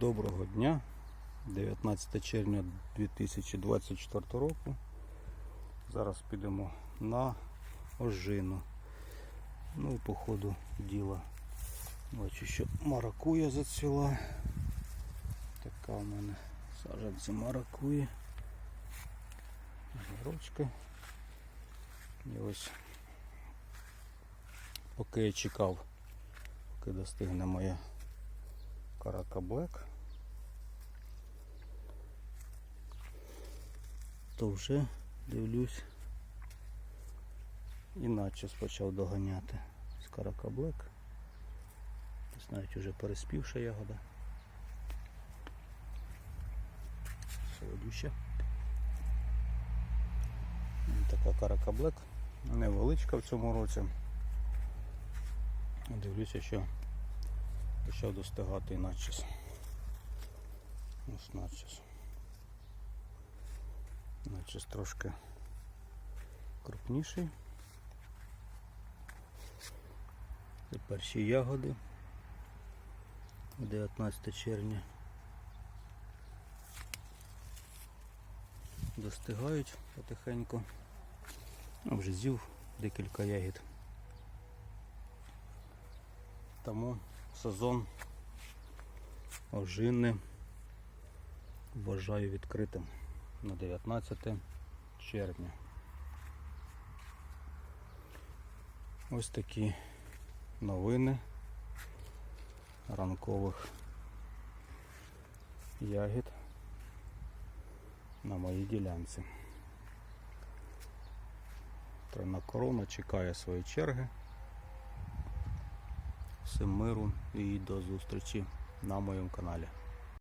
Доброго дня, 19 червня 2024 року. Зараз підемо на ожину. Ну, по ходу діла. Бачу, що маракуя зацвіла. Така у мене саджанці маракуї. Горочка. І ось поки я чекав, поки достигне моя Карака Блек. То вже дивлюсь. Іначе почав доганяти з Карака Блек. Ось навіть вже переспівша ягода. Солодюща. Така Карака Блек. Невеличка в цьому році. Дивлюся, що почав достигати начес. Ось начес. Начес трошки крупніший. Це перші ягоди. 19 червня. Достигають потихеньку. А вже з'їв декілька ягід. Тому сезон ожини вважаю відкритим на 19 червня. Ось такі новини ранкових ягід на моїй ділянці. Тройна корона чекає своєї черги. Всім миру і до зустрічі на моєму каналі.